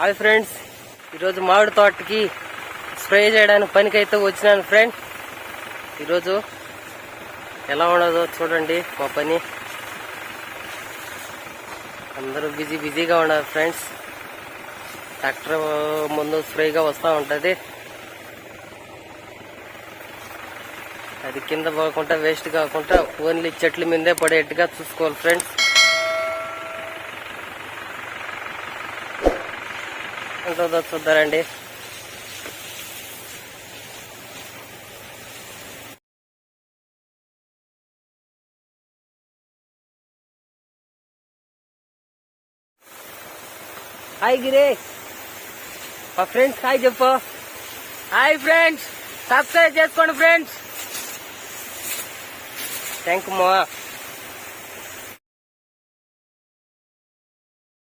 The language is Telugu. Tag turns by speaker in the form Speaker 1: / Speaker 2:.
Speaker 1: హాయ్ ఫ్రెండ్స్ ఈరోజు మామిడి తోటకి స్ప్రే చేయడానికి పనికైతే వచ్చినాను ఫ్రెండ్. ఈరోజు ఎలా ఉండదో చూడండి మా పని. అందరూ బిజీ బిజీగా ఉన్నారు ఫ్రెండ్స్. ట్రాక్టర్ ముందు స్ప్రేగా వస్తూ ఉంటుంది. అది కింద పోకుండా వేస్ట్ కాకుండా ఓన్లీ చెట్ల మీదే పడేట్టుగా చూసుకోవాలి ఫ్రెండ్స్. ఉంటుందో చూద్దారండి. హాయ్ గిరే మా ఫ్రెండ్స్ హాయ్ చెప్పు. హాయ్ ఫ్రెండ్స్ సబ్స్క్రైబ్ చేసుకోండి ఫ్రెండ్స్. థ్యాంక్ యూ మా